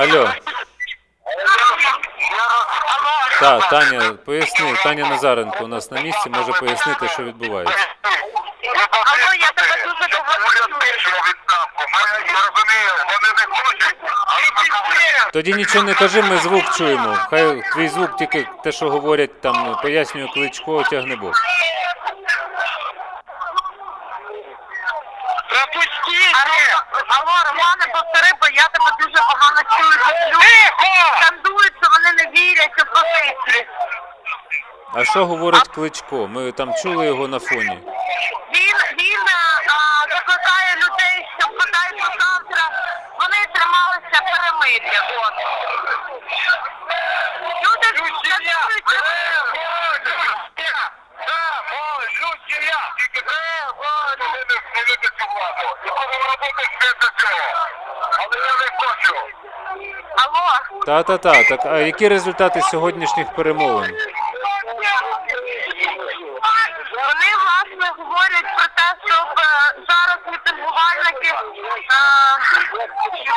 Алло, Алло. та, Таня, поясни, Таня Назаренко у нас на місці може пояснити, що відбувається. Алло, я тебе дуже довго чую. Тоді нічого не кажи, ми звук чуємо. Хай твій звук тільки те, що говорять, там пояснює кличко, тягне Бог. Пропустіть! Алло, Романе, повтори, бо я тебе дуже погано чую. Тут люди скандують, що вони не вірять у позиції. А що говорить кличко? Ми там чули його на фоні. Він, він а, закликає людей, що бодай до завтра вони трималися перемир'я. От. Люди скандують, Але я не хочу. Алло. Та-та-та, так а які результати сьогоднішніх перемовин? Вони власне говорять про те, щоб е, зараз мітингувальники е,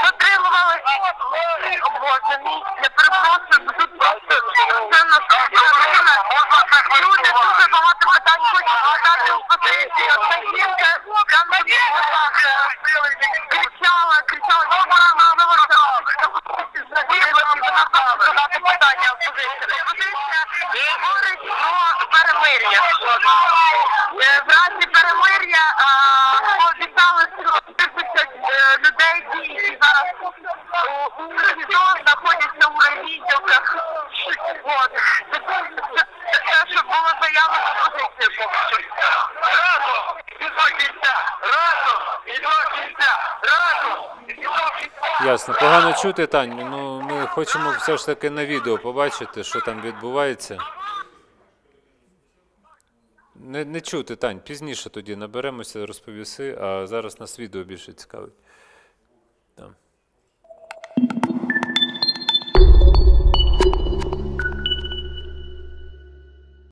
дотримували О, Боже мій, я перепрошую, бо тут просто це наскільки Люди дуже багато питань хочуть задати опозиції. Одна жінка прямо кричала, говорить про перемир'я. Е, В разі перемир'я а, пообіцяли, що тисяча е, людей, які зараз у, СІЗО знаходяться у райвідділках. Це, те, що було заявлено опозицією поки що. Разом і до кінця! Разом і до кінця! Разом і до кінця! Ясно, погано чути, Тань. Ну хочемо все ж таки на відео побачити, що там відбувається. Не, не чути, Тань, пізніше тоді наберемося, розповіси, а зараз нас відео більше цікавить. Там.